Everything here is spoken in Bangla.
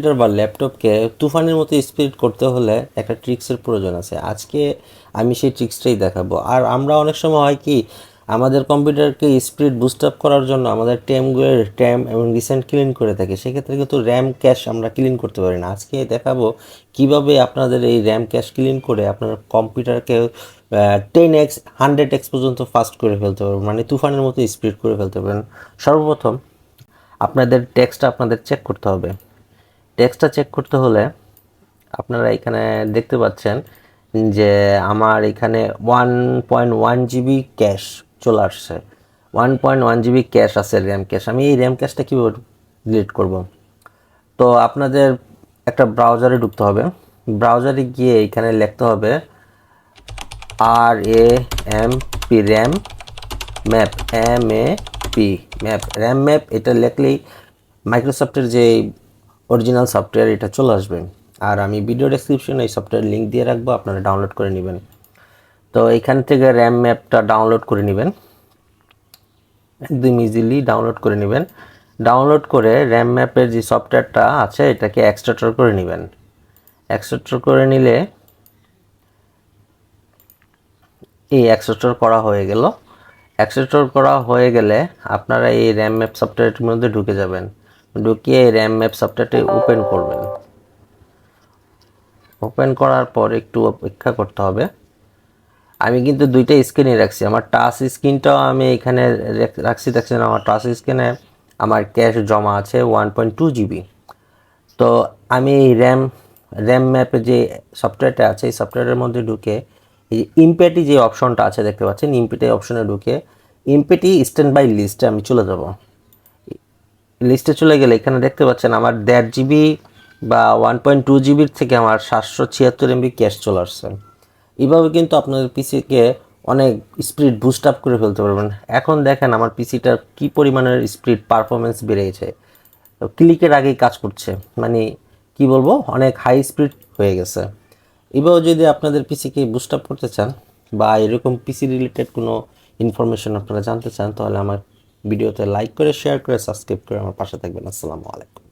কম্পিউটার বা ল্যাপটপকে তুফানের মতো স্পিড করতে হলে একটা ট্রিক্সের প্রয়োজন আছে। আজকে আমি সেই ট্রিক্সটাই দেখাবো। আর আমরা অনেক সময় হয় কি, আমাদের কম্পিউটারকে স্পিড বুস্ট আপ করার জন্য আমাদের ট্যামগুলোর ট্যাম এবং রিসেন্ট ক্লিন করে থাকি। সেক্ষেত্রে কিন্তু র্যাম ক্যাশ আমরা ক্লিন করতে পারি না। আজকে দেখাবো কীভাবে আপনাদের এই র্যাম ক্যাশ ক্লিন করে আপনার কম্পিউটারকে টেন এক্স, হান্ড্রেড এক্স পর্যন্ত ফাস্ট করে ফেলতে পারবেন। মানে তুফানের মতো স্পিড করে ফেলতে পারেন সর্বপ্রথম আপনাদের টেক্সটটা আপনাদের চেক করতে হবে। টেক্সটটা চেক করতে হলে আপনারা এখানে দেখতে পাচ্ছেন যে আমার এখানে one point one GB cache চলে আসছে। One point one GB cache আছে র্যাম ক্যাশ আমি এই র্যাম ক্যাশটা কীভাবে ডিলিট করব? তো আপনাদের একটা ব্রাউজারে ঢুকতে হবে। ব্রাউজারে গিয়ে এখানে লিখতে হবে R A M P RAM map M A P map RAM map এটা লিখলেই মাইক্রোসফটের যে অরিজিনাল সফটওয়্যার এটা চলে আসবে। আর আমি ভিডিও ডেসক্রিপশনে এই সফটওয়্যার লিঙ্ক দিয়ে রাখব, আপনারা ডাউনলোড করে নেবেন। তো এখান থেকে র্যাম ম্যাপটা ডাউনলোড করে নেবেন। একদম ইজিলি ডাউনলোড করে নেবেন। ডাউনলোড করে র্যাম ম্যাপের যে সফটওয়্যারটা আছে, এটাকে এক্সট্রাক্টর করে নেবেন। এক্সট্রাক্টর করে নিলে এই এক্সট্রাক্টর করা হয়ে গেল। এক্সট্রাক্টর করা হয়ে গেলে আপনারা এই র্যাম ম্যাপ সফটওয়্যারটির মধ্যে ঢুকে যাবেন। ঢুকিয়ে র্যাম ম্যাপ সফটওয়্যারটি ওপেন করবেন। ওপেন করার পর একটু অপেক্ষা করতে হবে। আমি কিন্তু দুইটা স্ক্রিনই রাখছি। আমার টাচ স্ক্রিনটাও আমি এখানে রাখছি, দেখছেন আমার টাচ স্ক্রিনে আমার ক্যাশ জমা আছে ওয়ান পয়েন্ট টু জিবি তো আমি র্যাম র্যাম ম্যাপে যে সফটওয়্যারটা আছে, এই সফটওয়্যারের মধ্যে ঢুকে এই ইমপেটি যে অপশনটা আছে, দেখতে পাচ্ছেন? ইমপেটি অপশনে ঢুকে ইমপেটি স্ট্যান্ড বাই লিস্টে আমি চলে যাব। লিস্টে চলে গেলে এখানে দেখতে পাচ্ছেন আমার দেড় জিবি বা ওয়ান পয়েন্ট টু জিবির থেকে আমার সাতশো ছিয়াত্তর এমবি ক্যাশ চলে আসছে। এইভাবে কিন্তু আপনাদের পিসিকে অনেক স্পিড বুস্ট আপ করে ফেলতে পারবেন। এখন দেখেন আমার পিসিটার কি পরিমাণের স্পিড পারফরমেন্স বেড়েছে। ক্লিকের আগেই কাজ করছে। মানে কি বলব, অনেক হাই স্পিড হয়ে গেছে। এভাবে যদি আপনাদের পিসিকে বুস্ট আপ করতে চান বা এরকম পিসি রিলেটেড কোনো ইনফরমেশন আপনারা জানতে চান, তাহলে আমার ভিডিওতে লাইক করে শেয়ার করে সাবস্ক্রাইব করে আমার পাশে থাকবেন। আসসালামু আলাইকুম।